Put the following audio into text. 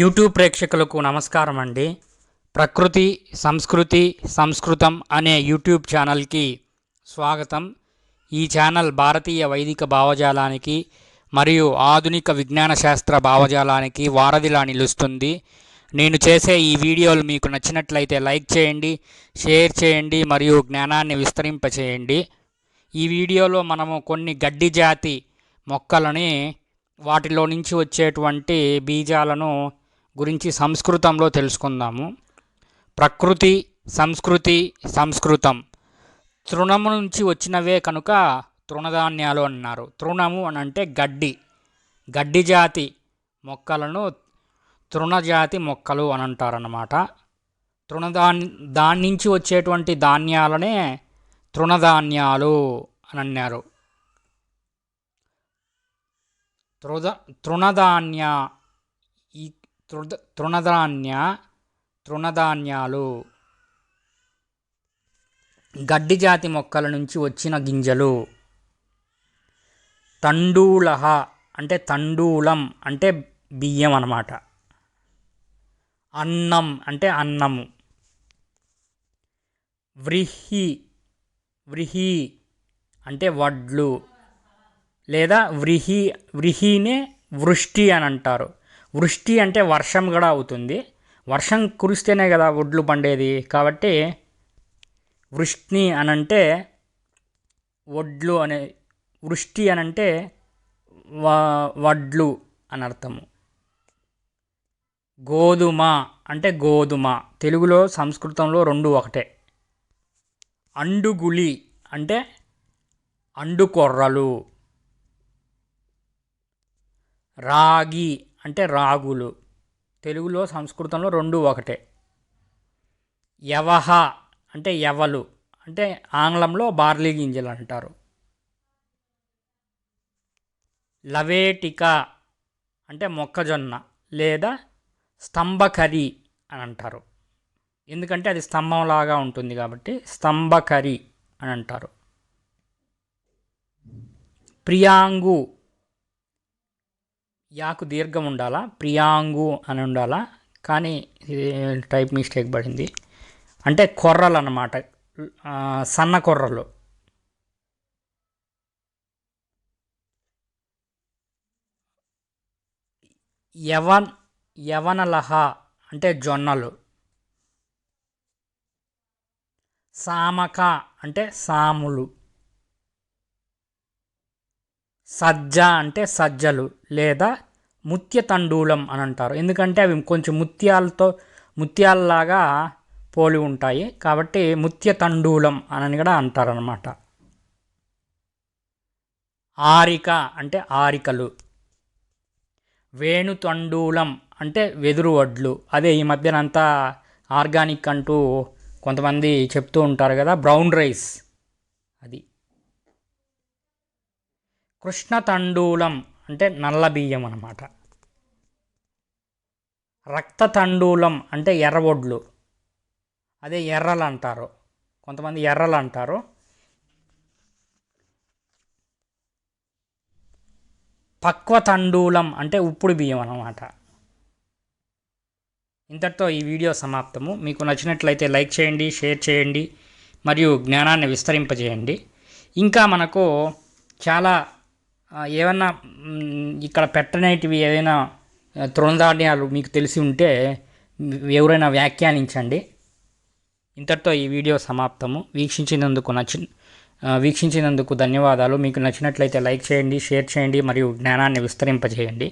YouTube ప్రేక్షకులకు నమస్కారం అండి. ప్రకృతి సంస్కృతి సంస్కృతం అనే యూట్యూబ్ ఛానల్కి స్వాగతం. ఈ ఛానల్ భారతీయ వైదిక భావజాలానికి మరియు ఆధునిక విజ్ఞాన శాస్త్ర భావజాలానికి వారధిలా నిలుస్తుంది. నేను చేసే ఈ వీడియోలు మీకు నచ్చినట్లయితే లైక్ చేయండి షేర్ చేయండి మరియు జ్ఞానాన్ని విస్తరింపచేయండి. ఈ వీడియోలో మనము కొన్ని గడ్డి జాతి మొక్కలని వాటిలో నుంచి వచ్చేటువంటి బీజాలను గురించి సంస్కృతంలో తెలుసుకుందాము. ప్రకృతి సంస్కృతి సంస్కృతం. తృణము నుంచి వచ్చినవే కనుక తృణధాన్యాలు అన్నారు. తృణము అని అంటే గడ్డి. గడ్డి జాతి మొక్కలను తృణజాతి మొక్కలు అని అంటారన్నమాట తృణధాన్ దాని నుంచి వచ్చేటువంటి ధాన్యాలనే తృణధాన్యాలు అని అన్నారు తృద తృణధాన్య తృద తృణధాన్య తృణధాన్యాలు. గడ్డి జాతి మొక్కల నుంచి వచ్చిన గింజలు. తండూలహ అంటే తండూలం అంటే బియ్యం అన్నమాట. అన్నం అంటే అన్నము. వ్రిహి వ్రిహి అంటే వడ్లు లేదా వ్రిహి వ్రిహినే వృష్టి అని అంటారు. వృష్టి అంటే వర్షం కూడా అవుతుంది. వర్షం కురిస్తేనే కదా వడ్లు పండేది. కాబట్టి వృష్ణి అనంటే వడ్లు అనే వృష్టి అనంటే వ వడ్లు అని అర్థము. గోధుమ అంటే గోధుమ. తెలుగులో సంస్కృతంలో రెండు ఒకటే. అండుగులి అంటే అండుకొర్రలు. రాగి అంటే రాగులు. తెలుగులో సంస్కృతంలో రెండు ఒకటే. యవహ అంటే యవలు. అంటే ఆంగ్లంలో బార్లీ గింజలు అంటారు. లవేటిక అంటే మొక్కజొన్న లేదా స్తంభకరి అని అంటారు. ఎందుకంటే అది స్తంభంలాగా ఉంటుంది కాబట్టి స్తంభకరి అని అంటారు. ప్రియాంగు యాకు దీర్ఘం ఉండాలా? ప్రియాంగు అని ఉండాలా? కానీ ఇది టైప్ మిస్టేక్ పడింది. అంటే కొర్రలు అన్నమాట సన్న కొర్రలు. యవన్ యవనలహ అంటే జొన్నలు. సామక అంటే సాములు. సజ్జ అంటే సజ్జలు లేదా ముత్య తండూలం అని అంటారు. ఎందుకంటే అవి కొంచెం ముత్యాలతో ముత్యాలలాగా పోలి ఉంటాయి. కాబట్టి ముత్య తండూలం అని కూడా అంటారనమాట ఆరిక అంటే ఆరికలు. వేణుతండూలం అంటే వెదురు వడ్లు అదే ఈ మధ్యన అంతా ఆర్గానిక్ అంటూ కొంతమంది చెప్తూ ఉంటారు కదా బ్రౌన్ రైస్. అది కృష్ణ తండూలం అంటే నల్ల బియ్యం అన్నమాట. రక్త తండూలం అంటే ఎర్రవొడ్లు. అదే ఎర్రలు అంటారు కొంతమంది ఎర్రలు అంటారు పక్వతండూలం అంటే ఉప్పుడు బియ్యం అన్నమాట. ఇంతటితో ఈ వీడియో సమాప్తము. మీకు నచ్చినట్లయితే లైక్ చేయండి షేర్ చేయండి మరియు జ్ఞానాన్ని విస్తరింపజేయండి. ఇంకా మనకు చాలా ఏమన్నా ఇక్కడ పెట్టనేటివి ఏదైనా తృణధాన్యాలు మీకు తెలిసి ఉంటే ఎవరైనా వ్యాఖ్యానించండి. ఇంతటితో ఈ వీడియో సమాప్తము. వీక్షించినందుకు నచ్చి వీక్షించినందుకు ధన్యవాదాలు. మీకు నచ్చినట్లయితే లైక్ చేయండి షేర్ చేయండి మరియు జ్ఞానాన్ని విస్తరింపజేయండి.